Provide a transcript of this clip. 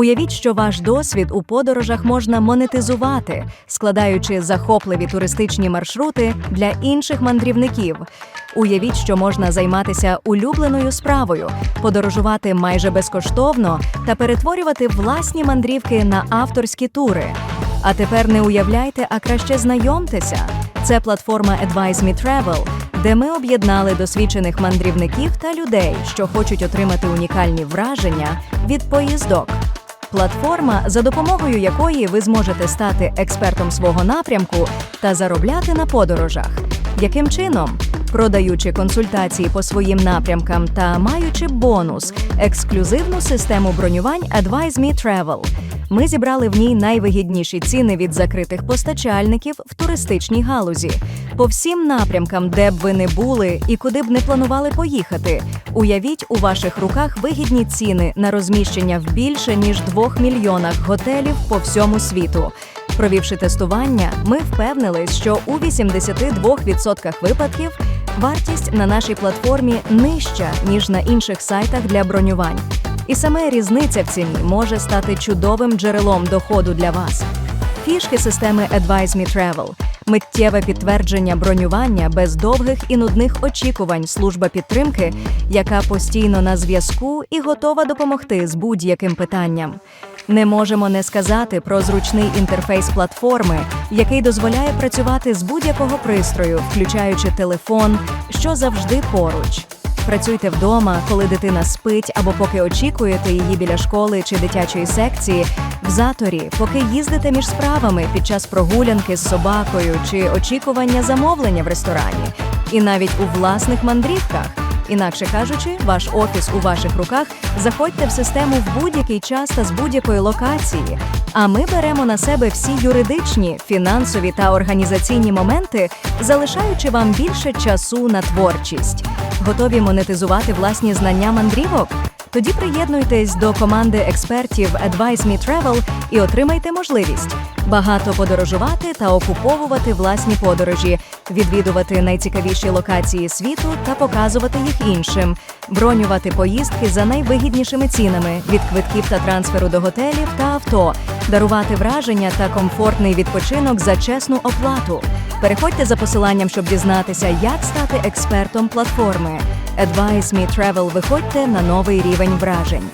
Уявіть, що ваш досвід у подорожах можна монетизувати, складаючи захопливі туристичні маршрути для інших мандрівників. Уявіть, що можна займатися улюбленою справою, подорожувати майже безкоштовно та перетворювати власні мандрівки на авторські тури. А тепер не уявляйте, а краще знайомтеся. Це платформа Advise Me Travel, де ми об'єднали досвідчених мандрівників та людей, що хочуть отримати унікальні враження від поїздок. Платформа, за допомогою якої ви зможете стати експертом свого напрямку та заробляти на подорожах. Яким чином? Продаючи консультації по своїм напрямкам та маючи бонус ексклюзивну систему бронювань AdviseMe Travel. Ми зібрали в ній найвигідніші ціни від закритих постачальників в туристичній галузі. По всім напрямкам, де б ви не були і куди б не планували поїхати. Уявіть у ваших руках вигідні ціни на розміщення в більше ніж 2 мільйонах готелів по всьому світу. Провівши тестування, ми впевнились, що у 82% випадків вартість на нашій платформі нижча ніж на інших сайтах для бронювань. І саме різниця в ціні може стати чудовим джерелом доходу для вас. Фішки системи Advise Me Travel – миттєве підтвердження бронювання без довгих і нудних очікувань, служба підтримки, яка постійно на зв'язку і готова допомогти з будь-яким питанням. Не можемо не сказати про зручний інтерфейс платформи, який дозволяє працювати з будь-якого пристрою, включаючи телефон, що завжди поруч. Працюйте вдома, коли дитина спить або поки очікуєте її біля школи чи дитячої секції, в заторі, поки їздите між справами під час прогулянки з собакою чи очікування замовлення в ресторані, і навіть у власних мандрівках. Інакше кажучи, ваш офіс у ваших руках. Заходьте в систему в будь-який час та з будь-якої локації. А ми беремо на себе всі юридичні, фінансові та організаційні моменти, залишаючи вам більше часу на творчість. Готові монетизувати власні знання мандрівок? Тоді приєднуйтесь до команди експертів Advise Me Travel і отримайте можливість багато подорожувати та окуповувати власні подорожі, відвідувати найцікавіші локації світу та показувати їх іншим, бронювати поїздки за найвигіднішими цінами від квитків та трансферу до готелів та авто, дарувати враження та комфортний відпочинок за чесну оплату. Переходьте за посиланням, щоб дізнатися, як стати експертом платформи. Advise Me Travel. Виходьте на новий рівень вражень.